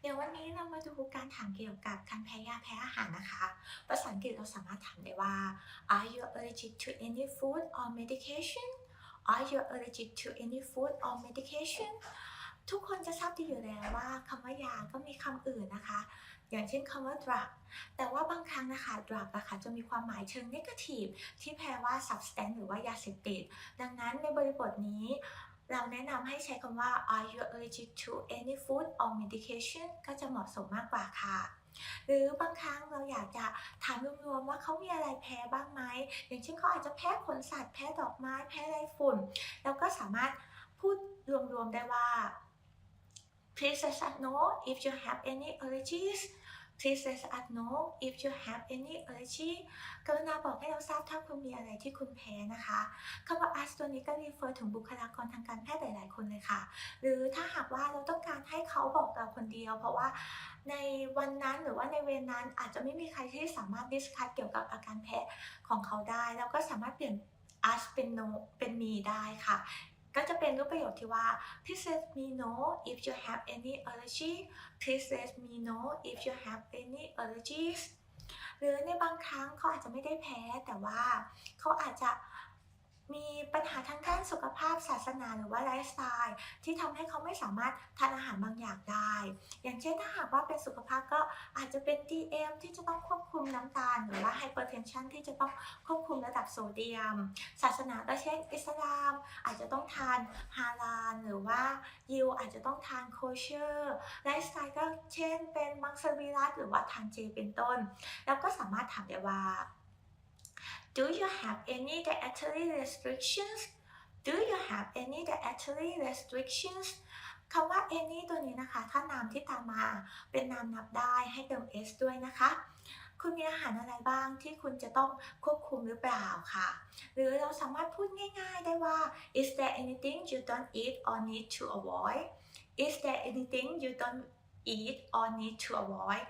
เดี๋ยววันนี้เรามาดูการถามเกี่ยวกับการแพ้ยาแพ้อาหารนะคะ ภาษาอังกฤษเราสามารถถามได้ว่า Are you allergic to any food or medication Are you allergic to any food or medication ทุกคนจะทราบดีอยู่แล้วว่าคำว่ายาก็มีคำอื่นนะคะ อย่างเช่นคำว่า drug แต่ว่าบางครั้งนะคะ drug นะคะจะมีความหมายเชิง negative ที่แปลว่า substance หรือว่ายาเสพติด ดังนั้นในบริบทนี้ เราแนะนำให้ใช้คำว่า Are you allergic to any food or medication ก็จะเหมาะสมมากกว่าค่ะ หรือบางครั้งเราอยากจะถามรวมๆว่าเขามีอะไรแพ้บ้างไหม อย่างเช่นเขาอาจจะแพ้ขนสัตว์ แพ้ดอกไม้ แพ้ไรฝุ่น เราก็สามารถพูดรวมๆได้ว่า Please let us know if you have any allergies Please let us know if you have any allergy กรุณาบอกให้เราทราบถ้าคุณมีอะไรที่คุณแพ้นะคะคำว่า us ตัวนี้ก็ refer ถึงบุคลากรทางการแพทย์หลาย ๆ คนเลยค่ะ หรือถ้าหากว่าเราต้องการให้เขาบอกเราคนเดียว เพราะว่าในวันนั้นหรือว่าในเวรนั้นอาจจะไม่มีใครที่สามารถ discuss เกี่ยวกับอาการแพ้ของเขาได้เราก็สามารถเปลี่ยน us เป็น no เป็น me ได้ค่ะ ก็จะเป็นรูปประโยคที่ว่า please let me know if you have any allergy please let me know if you have any allergies หรือในบางครั้งเขาอาจจะไม่ได้แพ้แต่ว่าเขาอาจจะ มีปัญหาทางด้านสุขภาพศาสนาหรือว่าไลฟ์สไตล์ที่ทำให้เขาไม่สามารถทานอาหารบางอย่างได้ อย่างเช่นถ้าหากว่าเป็นสุขภาพก็อาจจะเป็น DM ที่จะต้องควบคุมน้ำตาล หรือว่า hypertension ที่จะต้องควบคุมระดับโซเดียม ศาสนาก็เช่นอิสลาม อาจจะต้องทานฮาลาลหรือว่ายิวอาจจะต้องทานโคเชอร์ไลฟ์สไตล์ก็เช่นเป็นมังสวิรัตหรือว่าทานเจเป็นต้น แล้วก็สามารถถามได้ว่า Do you have any dietary restrictions Do you have any dietary restrictions คำว่า any ตัวนี้นะคะ ถ้านามที่ตามมาเป็นนามนับได้ให้เติม s ด้วยนะคะ คุณมีอาหารอะไรบ้างที่คุณจะต้องควบคุมหรือเปล่าค่ะ หรือเราสามารถพูดง่ายๆได้ว่า Is there anything you don't eat or need to avoid Is there anything you don't eat or need to avoid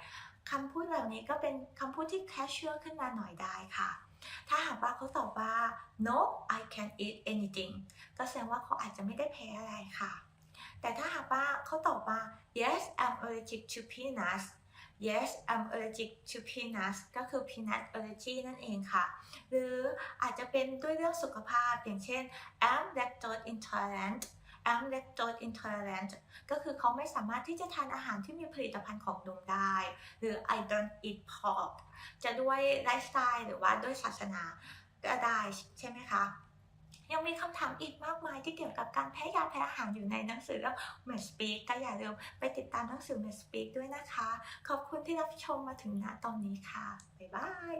คำพูดเหล่านี้ก็เป็นคำพูดที่ casual ขึ้นมาหน่อยได้ค่ะ ถ้าหากว่าเขาตอบว่า no I can eat anything ก็แสดงว่าเขาอาจจะไม่ได้แพ้อะไรค่ะ แต่ถ้าหากว่าเขาตอบว่า yes I'm allergic to peanuts yes I'm allergic to peanuts ก็คือ peanut allergy นั่นเองค่ะ หรืออาจจะเป็นด้วยเรื่องสุขภาพอย่างเช่น I'm lactose intolerant I'm lactose intolerant ก็คือเขาไม่สามารถที่จะทานอาหารที่มีผลิตภัณฑ์ของนมได้ หรือ I don't eat pork จะด้วยไลฟ์สไตล์หรือว่าด้วยศาสนาก็ได้ใช่ไหมคะ ยังมีคำถามอีกมากมายที่เกี่ยวกับการแพ้ยาแพ้อาหารอยู่ในหนังสือเรื่อง m e d Speak ก็อย่าลืมไปติดตามหนังสือ m e d Speak ด้วยนะคะ ขอบคุณที่รับชมมาถึงณตอนนี้ค่ะ บ๊ายบาย